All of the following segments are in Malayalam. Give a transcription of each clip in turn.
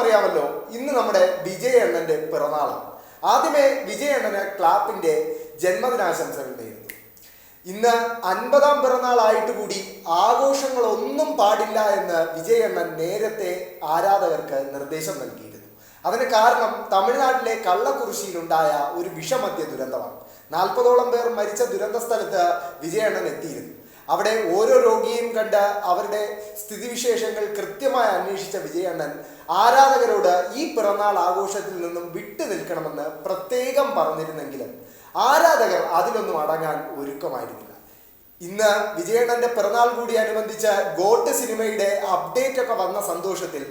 അറിയാമല്ലോ ഇന്ന് നമ്മുടെ വിജയ അണ്ണന്റെ പിറന്നാളാണ്. ആദ്യമേ വിജയ അണ്ണന് ക്ലാപ്പിന്റെ ജന്മദിനാശംസകൾ നേരുന്നു ഇന്ന് അൻപതാം പിറന്നാളായിട്ട് കൂടി ആഘോഷങ്ങളൊന്നും പാടില്ല എന്ന് വിജയണ്ണൻ നേരത്തെ ആരാധകർക്ക് നിർദ്ദേശം നൽകിയിരുന്നു. അതിന് കാരണം തമിഴ്നാട്ടിലെ കള്ളക്കുറിശിയിലുണ്ടായ ഒരു വിഷമദ്യ ദുരന്തമാണ്. നാൽപ്പതോളം പേർ മരിച്ച ദുരന്ത സ്ഥലത്ത് വിജയണ്ണൻ എത്തിയിരുന്നു. അവിടെ ഓരോ രോഗിയെയും കണ്ട് അവരുടെ സ്ഥിതിവിശേഷങ്ങൾ കൃത്യമായി അന്വേഷിച്ച വിജയണ്ണൻ ആരാധകരോട് ഈ പിറന്നാൾ ആഘോഷത്തിൽ നിന്നും വിട്ടു നിൽക്കണമെന്ന് പ്രത്യേകം പറഞ്ഞിരുന്നെങ്കിലും ആരാധകർ അതിലൊന്നും അടങ്ങാൻ ഒരുക്കമായിരുന്നില്ല. ഇന്ന് വിജയണ്ണന്റെ പിറന്നാൾ കൂടി അനുബന്ധിച്ച് ഗോട്ട് സിനിമയുടെ അപ്ഡേറ്റ് ഒക്കെ വന്ന സന്തോഷത്തിൽ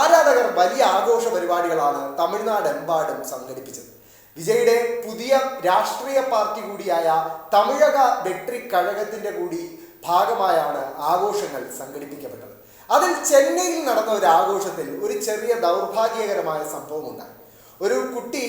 ആരാധകർ വലിയ ആഘോഷ പരിപാടികളാണ് തമിഴ്നാടെമ്പാടും സംഘടിപ്പിച്ചത്. വിജയുടെ പുതിയ രാഷ്ട്രീയ പാർട്ടി കൂടിയായ തമിഴക വെട്രി കഴകത്തിന്റെ കൂടി ഭാഗമായാണ് ആഘോഷങ്ങൾ സംഘടിപ്പിക്കപ്പെട്ടത് അതിൽ ചെന്നൈയിൽ നടന്ന ഒരു ആഘോഷത്തിൽ ഒരു ചെറിയ ദൗർഭാഗ്യകരമായ സംഭവംുണ്ടായി. ഒരു കുട്ടി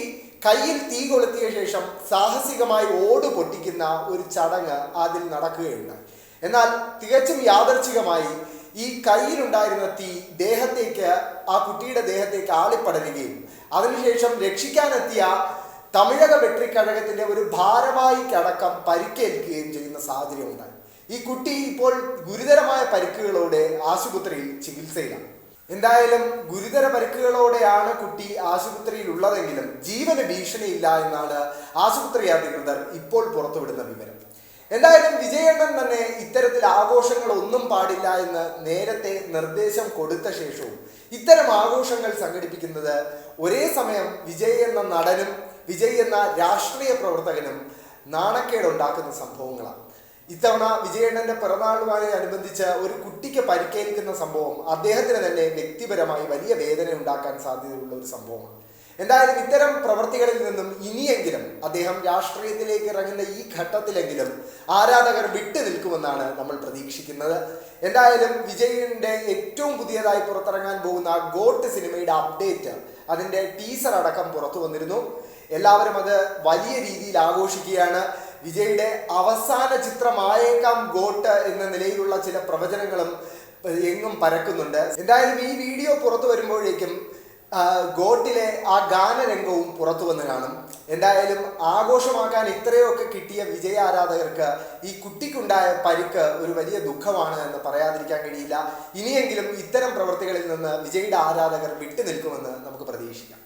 കയ്യിൽ തീ കൊളുത്തിയ ശേഷം സാഹസികമായി ഓട് പൊട്ടിക്കുന്ന ഒരു ചടങ്ങ് അതിൽ നടക്കുകയുണ്ടായി എന്നാൽ തികച്ചും യാദർച്ഛികമായി ഈ കയ്യിലുണ്ടായിരുന്ന തീ ദേഹത്തേക്ക് ആ കുട്ടിയുടെ ദേഹത്തേക്ക് ആളിപ്പടരുകയും അതിനുശേഷം രക്ഷിക്കാനെത്തിയ തമിഴക വെട്രി കഴകത്തിന്റെ ഒരു ഭാരവാഹിക്കടക്കം പരിക്കേൽക്കുകയും ചെയ്യുന്ന സാഹചര്യം ഉണ്ടായി ഈ കുട്ടി ഇപ്പോൾ ഗുരുതരമായ പരിക്കുകളോടെ ആശുപത്രിയിൽ ചികിത്സയിലാണ്. എന്തായാലും ഗുരുതര പരിക്കുകളോടെയാണ് കുട്ടി ആശുപത്രിയിൽ ഉള്ളതെങ്കിലും ജീവന് ഭീഷണിയില്ല എന്നാണ് ആശുപത്രി അധികൃതർ ഇപ്പോൾ പുറത്തുവിടുന്ന വിവരം. എന്തായാലും വിജയണ്ണൻ തന്നെ ഇത്തരത്തിൽ ആഘോഷങ്ങൾ ഒന്നും പാടില്ല എന്ന് നേരത്തെ നിർദ്ദേശം കൊടുത്ത ശേഷവും ഇത്തരം ആഘോഷങ്ങൾ സംഘടിപ്പിക്കുന്നത് ഒരേ സമയം വിജയ് എന്ന നടനും വിജയ് എന്ന രാഷ്ട്രീയ പ്രവർത്തകനും നാണക്കേടുണ്ടാക്കുന്ന സംഭവങ്ങളാണ്. ഇത്തവണ വിജയണ്ണന്റെ പിറന്നാളുമായി അനുബന്ധിച്ച് ഒരു കുട്ടിക്ക് പരിക്കേൽക്കുന്ന സംഭവം അദ്ദേഹത്തിന് തന്നെ വ്യക്തിപരമായി വലിയ വേദന ഉണ്ടാക്കാൻ സാധ്യതയുള്ള ഒരു സംഭവമാണ്. എന്തായാലും ഇത്തരം പ്രവർത്തികളിൽ നിന്നും ഇനിയെങ്കിലും അദ്ദേഹം രാഷ്ട്രീയത്തിലേക്ക് ഇറങ്ങുന്ന ഈ ഘട്ടത്തിലെങ്കിലും ആരാധകർ വിട്ടു നിൽക്കുമെന്നാണ് നമ്മൾ പ്രതീക്ഷിക്കുന്നത്. എന്തായാലും വിജയിന്റെ ഏറ്റവും പുതിയതായി പുറത്തിറങ്ങാൻ പോകുന്ന ഗോട്ട് സിനിമയുടെ അപ്ഡേറ്റ് അതിന്റെ ടീസർ അടക്കം പുറത്തു വന്നിരുന്നു. എല്ലാവരും അത് വലിയ രീതിയിൽ ആഘോഷിക്കുകയാണ്. വിജയുടെ അവസാന ചിത്രമായേക്കാം ഗോട്ട് എന്ന നിലയിലുള്ള ചില പ്രവചനങ്ങളും എങ്ങും പരക്കുന്നുണ്ട്. എന്തായാലും ഈ വീഡിയോ പുറത്തു വരുമ്പോഴേക്കും ഗോട്ടിലെ ആ ഗാനരംഗവും പുറത്തു വന്ന് കാണും. എന്തായാലും ആഘോഷമാക്കാൻ ഇത്രയൊക്കെ കിട്ടിയ വിജയ ആരാധകർക്ക് ഈ കുട്ടിക്കുണ്ടായ പരിക്ക് ഒരു വലിയ ദുഃഖമാണ് എന്ന് പറയാതിരിക്കാൻ കഴിയില്ല. ഇനിയെങ്കിലും ഇത്തരം പ്രവൃത്തികളിൽ നിന്ന് വിജയുടെ ആരാധകർ വിട്ടു നിൽക്കുമെന്ന് നമുക്ക് പ്രതീക്ഷിക്കാം.